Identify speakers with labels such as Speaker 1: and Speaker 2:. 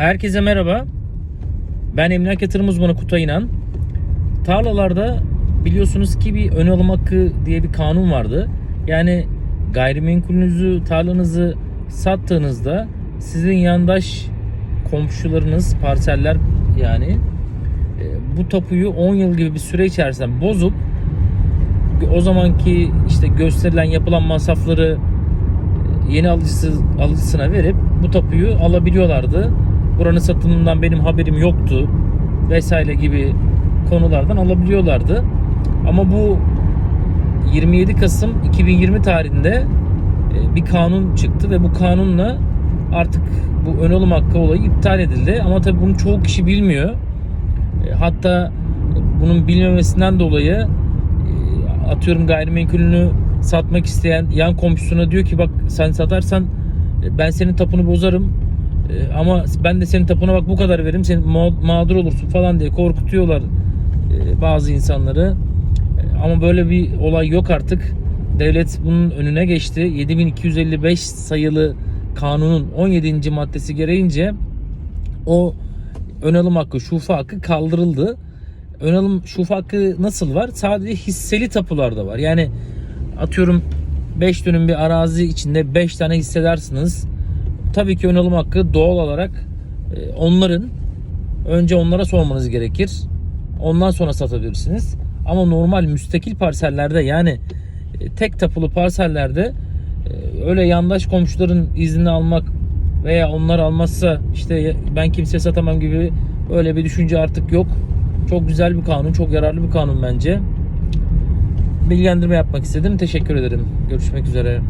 Speaker 1: Herkese merhaba. Ben emlak yatırım uzmanı Kutay İnan. Tarlalarda biliyorsunuz ki bir ön alım hakkı diye bir kanun vardı. Yani gayrimenkulünüzü, tarlanızı sattığınızda sizin yandaş komşularınız, parseller yani e, bu tapuyu 10 yıl gibi bir süre içerisinde bozup o zamanki işte gösterilen yapılan masrafları yeni alıcısı alıcısına verip bu tapuyu alabiliyorlardı. Buranın satımından benim haberim yoktu vesaire gibi konulardan alabiliyorlardı. Ama bu 27 Kasım 2020 tarihinde e, bir kanun çıktı ve bu kanunla artık bu ön alım hakkı olayı iptal edildi. Ama tabii bunu çoğu kişi bilmiyor. E, Hatta bunun bilmemesinden dolayı e, atıyorum gayrimenkulünü satmak isteyen yan komşusuna diyor ki bak sen satarsan ben senin tapunu bozarım E, ama ben de senin tapuna bak bu kadar veririm sen ma- mağdur olursun falan diye korkutuyorlar e, bazı insanları E, ama böyle bir olay yok artık devlet bunun önüne geçti 7255 sayılı kanunun 17. maddesi gereğince o ön alım hakkı, şufa hakkı kaldırıldı. Ön alım şufa hakkı nasıl var? Sadece hisseli tapularda var. Yani atıyorum 5 dönüm bir arazi içinde 5 tane hissedersiniz. Tabii ki ön alım hakkı doğal olarak e, onların önce onlara sormanız gerekir. Ondan sonra satabilirsiniz. Ama normal müstakil parsellerde yani e, tek tapulu parsellerde e, öyle yandaş komşuların iznini almak veya onlar almazsa işte ben kimseye satamam gibi öyle bir düşünce artık yok. Çok güzel bir kanun, çok yararlı bir kanun bence. Bilgilendirme yapmak istedim. Teşekkür ederim. Görüşmek üzere.